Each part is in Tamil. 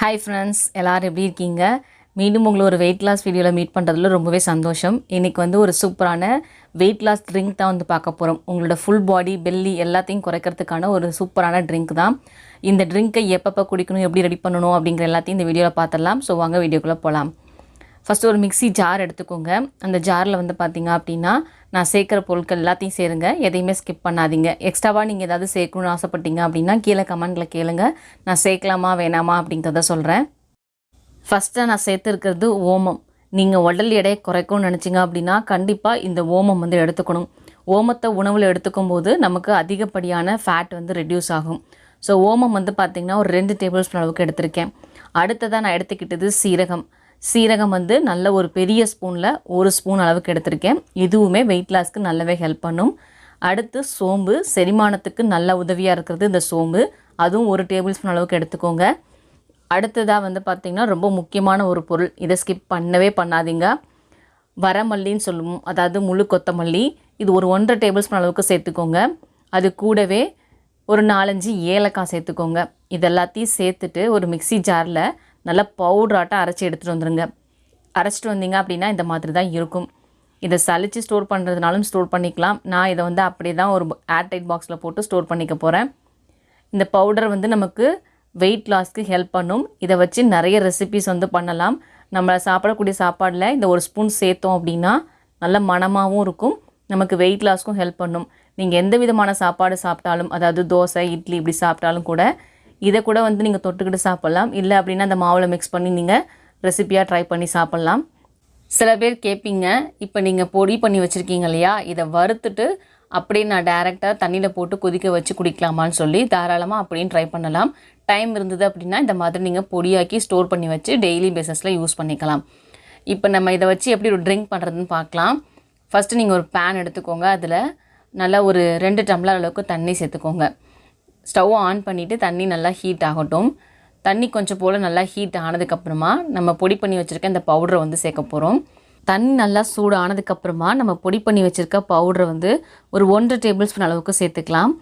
ஹாய் ஃப்ரெண்ட்ஸ் எல்லோரும் எப்படி இருக்கீங்க? மீண்டும் உங்களை ஒரு வெயிட் லாஸ் வீடியோவில் மீட் பண்ணுறதுல ரொம்பவே சந்தோஷம். இன்றைக்கி வந்து ஒரு சூப்பரான வெயிட் லாஸ் ட்ரிங்க் தான் வந்து பார்க்க போகிறோம் உங்களோட ஃபுல் பாடி பெல்லி எல்லாத்தையும் குறைக்கிறதுக்கான ஒரு சூப்பரான ட்ரிங்க் தான். இந்த ட்ரிங்க்கை எப்பப்போ குடிக்கணும் எப்படி ரெடி பண்ணணும் அப்படிங்கிற எல்லாத்தையும் இந்த வீடியோவில் பார்த்துடலாம். ஸோ வாங்க வீடியோக்குள்ளே போகலாம் ஃபஸ்ட்டு ஒரு மிக்ஸி ஜார் எடுத்துக்கோங்க. அந்த ஜாரில் வந்து பார்த்தீங்க அப்படின்னா நான் சேர்க்குற பொருட்கள் எல்லாத்தையும் சேருங்க. எதையுமே ஸ்கிப் பண்ணாதீங்க. எக்ஸ்ட்ராவாக நீங்கள் ஏதாவது சேர்க்கணும்னு ஆசைப்பட்டீங்க அப்படின்னா கீழே கமெண்ட்டில் கேளுங்க. நான் சேர்க்கலாமா வேணாமா அப்படிங்கிறத சொல்கிறேன் ஃபஸ்ட்டாக நான் சேர்த்துருக்கிறது ஓமம். நீங்கள் உடல் எடையை குறைக்கணும்னு நினச்சிங்க அப்படின்னா கண்டிப்பாக இந்த ஓமம் வந்து எடுத்துக்கணும். ஓமத்தை உணவில் எடுத்துக்கும் போது நமக்கு அதிகப்படியான ஃபேட் வந்து ரெடியூஸ் ஆகும். ஸோ ஓமம் வந்து பார்த்திங்கன்னா ஒரு ரெண்டு டேபிள் ஸ்பூன் அளவுக்கு எடுத்திருக்கேன். அடுத்ததாக நான் எடுத்துக்கிட்டது சீரகம். சீரகம் வந்து நல்ல ஒரு பெரிய ஸ்பூனில் ஒரு ஸ்பூன் அளவுக்கு எடுத்திருக்கேன். இதுவுமே வெயிட் லாஸ்க்கு நல்லாவே ஹெல்ப் பண்ணும். அடுத்து சோம்பு செரிமானத்துக்கு நல்ல உதவியாக இருக்கிறது இந்த சோம்பு. அதுவும் ஒரு டேபிள் ஸ்பூன் அளவுக்கு எடுத்துக்கோங்க. அடுத்ததாக வந்து பார்த்திங்கன்னா ரொம்ப முக்கியமான ஒரு பொருள். இதை ஸ்கிப் பண்ணவே பண்ணாதீங்க. வரமல்லின்னு சொல்லுவோம். அதாவது முழு கொத்தமல்லி. இது ஒரு ஒன்றரை டேபிள் ஸ்பூன் அளவுக்கு சேர்த்துக்கோங்க. அது கூடவே ஒரு நாலஞ்சு ஏலக்காய் சேர்த்துக்கோங்க. இது எல்லாத்தையும் சேர்த்துட்டு ஒரு மிக்ஸி ஜாரில் நல்லா பவுட்ராட்டம் அரைச்சி எடுத்துகிட்டு வந்துடுங்க அரைச்சிட்டு வந்தீங்க அப்படின்னா இந்த மாதிரி தான் இருக்கும். இதை சளிச்சு ஸ்டோர் பண்ணுறதுனாலும் ஸ்டோர் பண்ணிக்கலாம். நான் இதை வந்து அப்படியே தான் ஒரு ஏர்டைட் பாக்ஸில் போட்டு ஸ்டோர் பண்ணிக்க போகிறேன் இந்த பவுடர் வந்து நமக்கு வெயிட் லாஸ்க்கு ஹெல்ப் பண்ணும். இதை வச்சு நிறைய ரெசிபிஸ் வந்து பண்ணலாம். நம்ம சாப்பிடக்கூடிய சாப்பாடில் இந்த ஒரு ஸ்பூன் சேர்த்தோம் அப்படின்னா நல்ல மனமாகவும் இருக்கும். நமக்கு வெயிட் லாஸ்க்கும் ஹெல்ப் பண்ணும். நீங்கள் எந்த விதமான சாப்பாடு சாப்பிட்டாலும் அதாவது தோசை இட்லி இப்படி சாப்பிட்டாலும் கூட இதை கூட வந்து நீங்கள் தொட்டுக்கிட்டு சாப்பிட்லாம். இல்லை அப்படின்னா அந்த மாவில் மிக்ஸ் பண்ணி நீங்கள் ரெசிப்பியாக ட்ரை பண்ணி சாப்பிட்லாம். சில பேர் கேட்பீங்க இப்போ நீங்கள் பொடி பண்ணி வச்சுருக்கீங்க இல்லையா? இதை வறுத்துட்டு அப்படியே நான் டேரெக்டாக தண்ணியில் போட்டு கொதிக்க வச்சு குடிக்கலாமான்னு சொல்லி தாராளமாக அப்படின்னு ட்ரை பண்ணலாம். டைம் இருந்தது அப்படின்னா இந்த மாதிரி நீங்கள் பொடியாக்கி ஸ்டோர் பண்ணி வச்சு டெய்லி பேசஸில் யூஸ் பண்ணிக்கலாம். இப்போ நம்ம இதை வச்சு எப்படி ஒரு ட்ரிங்க் பண்ணுறதுன்னு பார்க்கலாம். ஃபஸ்ட்டு நீங்கள் ஒரு பேன் எடுத்துக்கோங்க. அதில் நல்லா ஒரு ரெண்டு டம்ளர் அளவுக்கு தண்ணி சேர்த்துக்கோங்க. ஸ்டவ் ஆன் பண்ணிவிட்டு தண்ணி நல்லா ஹீட் ஆகட்டும். தண்ணி கொஞ்சம் போல் நல்லா ஹீட் ஆனதுக்கப்புறமா நம்ம பொடி பண்ணி வச்சுருக்க இந்த பவுடரை வந்து சேர்க்க போகிறோம் தண்ணி நல்லா சூடு ஆனதுக்கப்புறமா நம்ம பொடி பண்ணி வச்சுருக்க பவுடரை வந்து ஒரு ஒன்றரை டேபிள் ஸ்பூன் அளவுக்கு சேர்த்துக்கலாம்.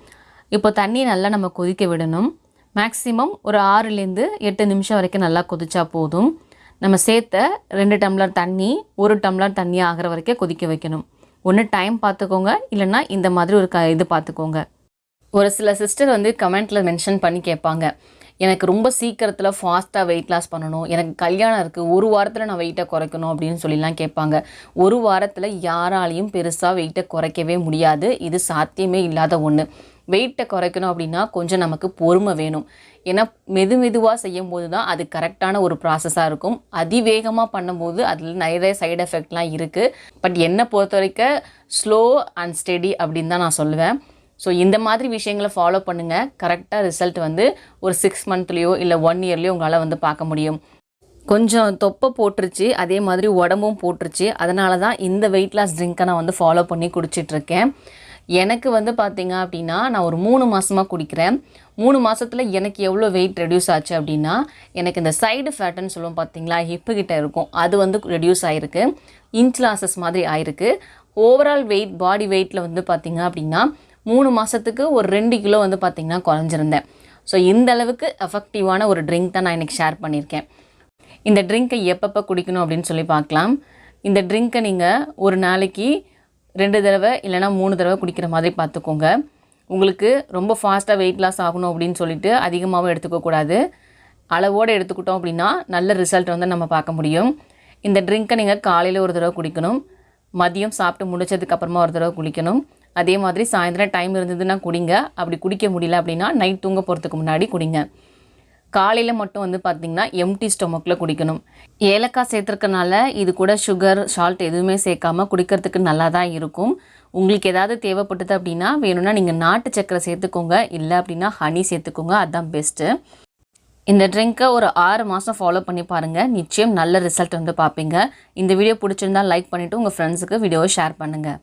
இப்போ தண்ணியை நல்லா நம்ம கொதிக்க விடணும். மேக்ஸிமம் ஒரு ஆறுலேருந்து எட்டு நிமிஷம் வரைக்கும் நல்லா கொதிச்சா போதும். நம்ம சேர்த்த ரெண்டு டம்ளர் தண்ணி ஒரு டம்ளர் தண்ணி ஆகிற வரைக்கும் கொதிக்க வைக்கணும். ஒன்று டைம் பார்த்துக்கோங்க இல்லைன்னா இந்த மாதிரி ஒரு க இது பார்த்துக்கோங்க. ஒரு சில சிஸ்டர் வந்து கமெண்ட்டில் மென்ஷன் பண்ணி கேட்பாங்க. எனக்கு ரொம்ப சீக்கிரத்தில் ஃபாஸ்ட்டாக வெயிட் லாஸ் பண்ணணும். எனக்கு கல்யாணம் இருக்குது ஒரு வாரத்தில் நான் வெயிட்டை குறைக்கணும் அப்படின்னு சொல்லிலாம் கேட்பாங்க. ஒரு வாரத்தில் யாராலையும் பெருசாக வெயிட்டை குறைக்கவே முடியாது. இது சாத்தியமே இல்லாத ஒன்று வெயிட்டை குறைக்கணும் அப்படின்னா கொஞ்சம் நமக்கு பொறுமை வேணும். ஏன்னா மெது மெதுவாக செய்யும் போது தான் அது கரெக்டான ஒரு ப்ராசஸாக இருக்கும். அதிவேகமாக பண்ணும்போது அதில் நிறைய சைடு எஃபெக்ட்லாம் இருக்குது பட் என்னை பொறுத்த வரைக்கும் ஸ்லோ அண்ட் ஸ்டெடி அப்படின்னு தான் நான் சொல்லுவேன். ஸோ இந்த மாதிரி விஷயங்களை ஃபாலோ பண்ணுங்கள் கரெக்டாக ரிசல்ட் வந்து ஒரு சிக்ஸ் மந்த்லேயோ இல்லை ஒன் இயர்லேயோ உங்களால் வந்து பார்க்க முடியும். கொஞ்சம் தொப்பை போட்டுருச்சு அதே மாதிரி உடம்பும் போட்டுருச்சு. அதனால தான் இந்த வெயிட் லாஸ் ட்ரிங்க்கை நான் வந்து ஃபாலோ பண்ணி குடிச்சிட்ருக்கேன். எனக்கு வந்து பார்த்திங்க அப்படின்னா நான் ஒரு மூணு மாதமாக குடிக்கிறேன். மூணு மாதத்தில் எனக்கு எவ்வளோ வெயிட் ரெடியூஸ் ஆச்சு அப்படின்னா எனக்கு இந்த சைடு ஃபேட்டுன்னு சொல்லுவோம் பார்த்தீங்களா ஹிப்பு கிட்டே இருக்கும். அது வந்து ரெடியூஸ் ஆகிருக்கு இன்ச் லாசஸ் மாதிரி ஆயிருக்கு. ஓவரால் வெயிட் பாடி வெயிட்டில் வந்து பார்த்திங்க அப்படின்னா மூணு மாதத்துக்கு ஒரு ரெண்டு கிலோ வந்து பார்த்திங்கன்னா குறைஞ்சிருந்தேன். ஸோ இந்த அளவுக்கு எஃபெக்டிவான ஒரு ட்ரிங்க் தான் நான் இன்றைக்கி ஷேர் பண்ணியிருக்கேன். இந்த ட்ரிங்க்கை எப்பப்போ குடிக்கணும் அப்படின்னு சொல்லி பார்க்கலாம். இந்த ட்ரிங்க்கை நீங்கள் ஒரு நாளைக்கு ரெண்டு தடவை இல்லைனா மூணு தடவை குடிக்கிற மாதிரி பார்த்துக்கோங்க. உங்களுக்கு ரொம்ப ஃபாஸ்ட்டாக வெயிட் லாஸ் ஆகணும் அப்படின்னு சொல்லிட்டு அதிகமாகவும் எடுத்துக்கக்கூடாது அளவோடு எடுத்துக்கிட்டோம் அப்படின்னா நல்ல ரிசல்ட் வந்து நம்ம பார்க்க முடியும். இந்த ட்ரிங்க்கை நீங்கள் காலையில் ஒரு தடவை குடிக்கணும். மதியம் சாப்பிட்டு முடிச்சதுக்கப்புறமா ஒரு தடவை குளிக்கணும். அதே மாதிரி சாயந்தரம் டைம் இருந்ததுன்னா குடிங்க. அப்படி குடிக்க முடியல அப்படின்னா நைட் தூங்க போகிறதுக்கு முன்னாடி குடிங்க. காலையில் மட்டும் வந்து பார்த்திங்கன்னா எம்டி ஸ்டொமக்கில் குடிக்கணும். ஏலக்காய் சேர்த்துருக்கனால இது கூட சுகர் சால்ட் எதுவுமே சேர்க்காம குடிக்கிறதுக்கு நல்லா தான் இருக்கும். உங்களுக்கு ஏதாவது தேவைப்பட்டது அப்படின்னா வேணும்னா நீங்கள் நாட்டு சக்கரை சேர்த்துக்கோங்க. இல்லை அப்படின்னா ஹனி சேர்த்துக்கோங்க. அதுதான் பெஸ்ட்டு இந்த ட்ரிங்க்கை ஒரு ஆறு மாதம் ஃபாலோ பண்ணி பாருங்கள் நிச்சயம் நல்ல ரிசல்ட் வந்து பார்ப்பீங்க இந்த வீடியோ பிடிச்சிருந்தால் லைக் பண்ணிவிட்டு உங்கள் ஃப்ரெண்ட்ஸுக்கு வீடியோவை ஷேர் பண்ணுங்கள்